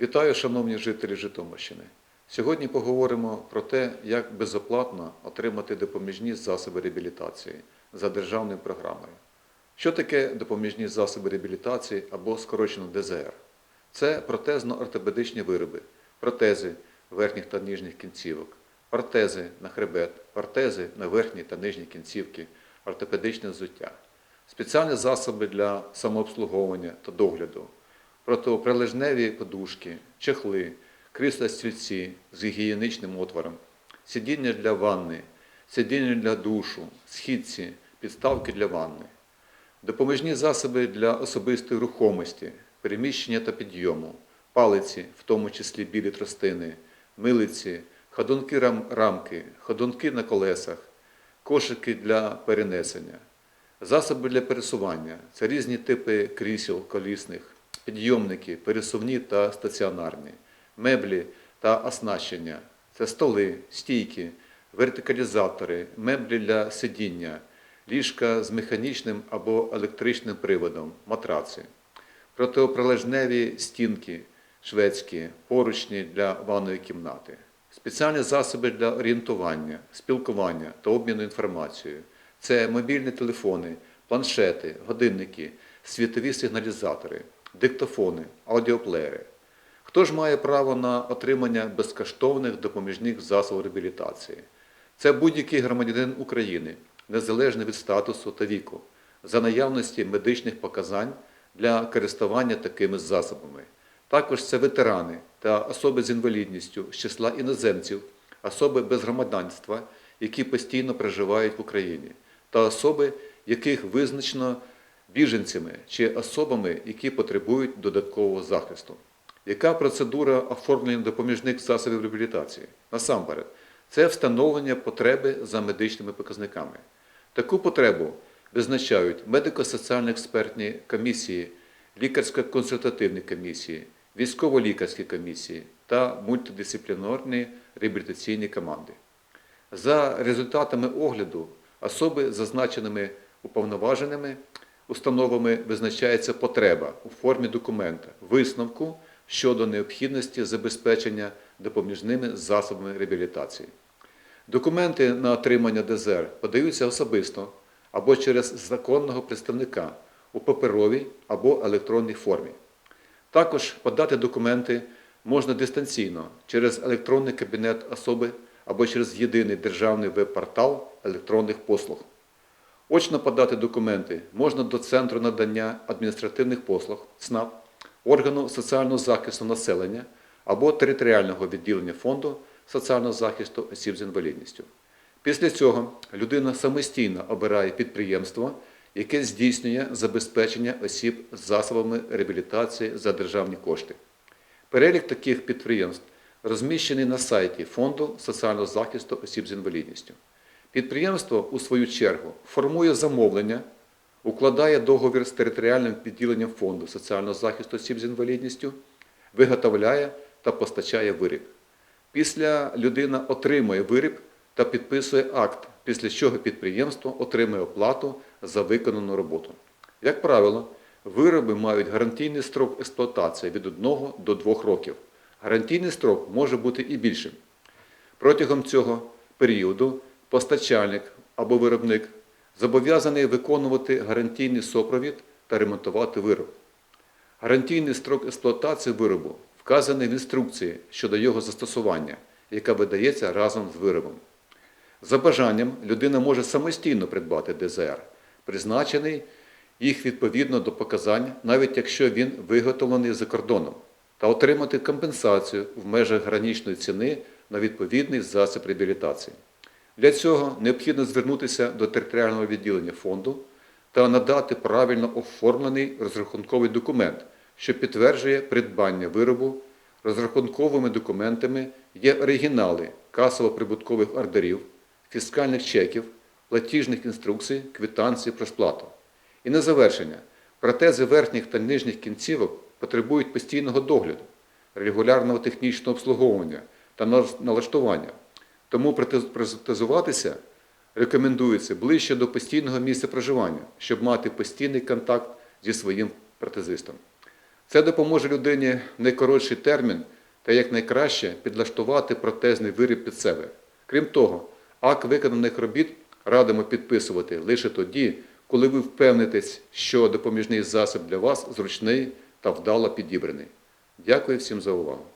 Вітаю, шановні жителі Житомирщини. Сьогодні поговоримо про те, як безоплатно отримати допоміжні засоби реабілітації за державною програмою. Що таке допоміжні засоби реабілітації або скорочено ДЗР? Це протезно-ортопедичні вироби, протези верхніх та нижніх кінцівок, протези на хребет, протези на верхні та нижні кінцівки, ортопедичне взуття, спеціальні засоби для самообслуговування та догляду, протиприлежневі подушки, чехли, крісла стільці з гігієнічним отвором, сидіння для ванни, сидіння для душу, східці, підставки для ванни, допоміжні засоби для особистої рухомості, переміщення та підйому, палиці, в тому числі білі тростини, милиці, ходунки рам- рамки, ходунки на колесах, кошики для перенесення. Засоби для пересування це різні типи крісел колісних, підйомники, пересувні та стаціонарні, меблі та оснащення, це столи, стійки, вертикалізатори, меблі для сидіння, ліжка з механічним або електричним приводом, матраци, протиоприлежневі стінки шведські, поручні для ванної кімнати, спеціальні засоби для орієнтування, спілкування та обміну інформацією. Це мобільні телефони, планшети, годинники, світові сигналізатори, диктофони, аудіоплеєри. Хто ж має право на отримання безкоштовних допоміжних засобів реабілітації? Це будь-який громадянин України, незалежно від статусу та віку, за наявності медичних показань для користування такими засобами. Також це ветерани та особи з інвалідністю з числа іноземців, особи без громадянства, які постійно проживають в Україні, та особи, яких визначено біженцями чи особами, які потребують додаткового захисту. Яка процедура оформлення допоміжних засобів реабілітації? Насамперед, це встановлення потреби за медичними показниками. Таку потребу визначають медико-соціальні експертні комісії, лікарсько-консультативні комісії, військово-лікарські комісії та мультидисциплінарні реабілітаційні команди. За результатами огляду особи, зазначеними уповноваженими установами, визначається потреба у формі документа, висновку щодо необхідності забезпечення допоміжними засобами реабілітації. Документи на отримання ДЗР подаються особисто або через законного представника у паперовій або електронній формі. Також подати документи можна дистанційно через електронний кабінет особи або через єдиний державний веб-портал електронних послуг. Очно подати документи можна до Центру надання адміністративних послуг ЦНАП, органу соціального захисту населення або територіального відділення фонду соціального захисту осіб з інвалідністю. Після цього людина самостійно обирає підприємство, яке здійснює забезпечення осіб засобами реабілітації за державні кошти. Перелік таких підприємств розміщений на сайті Фонду соціального захисту осіб з інвалідністю. Підприємство, у свою чергу, формує замовлення, укладає договір з територіальним відділенням Фонду соціального захисту осіб з інвалідністю, виготовляє та постачає виріб. Після людина отримує виріб та підписує акт, після чого підприємство отримує оплату за виконану роботу. Як правило, вироби мають гарантійний строк експлуатації від 1 до 2 років. Гарантійний строк може бути і більшим. Протягом цього періоду постачальник або виробник зобов'язаний виконувати гарантійний супровід та ремонтувати вироб. Гарантійний строк експлуатації виробу вказаний в інструкції щодо його застосування, яка видається разом з виробом. За бажанням людина може самостійно придбати ДЗР, призначений їх відповідно до показань, навіть якщо він виготовлений за кордоном, та отримати компенсацію в межах граничної ціни на відповідний засіб реабілітації. Для цього необхідно звернутися до територіального відділення фонду та надати правильно оформлений розрахунковий документ, що підтверджує придбання виробу. Розрахунковими документами є оригінали касово-прибуткових ордерів, фіскальних чеків, платіжних інструкцій, квитанцій про сплату. І на завершення, протези верхніх та нижніх кінцівок потребують постійного догляду, регулярного технічного обслуговування та налаштування. Тому протезуватися рекомендується ближче до постійного місця проживання, щоб мати постійний контакт зі своїм протезистом. Це допоможе людині найкоротший термін та якнайкраще підлаштувати протезний виріб під себе. Крім того, акт виконаних робіт радимо підписувати лише тоді, коли ви впевнитесь, що допоміжний засіб для вас зручний та вдало підібраний. Дякую всім за увагу.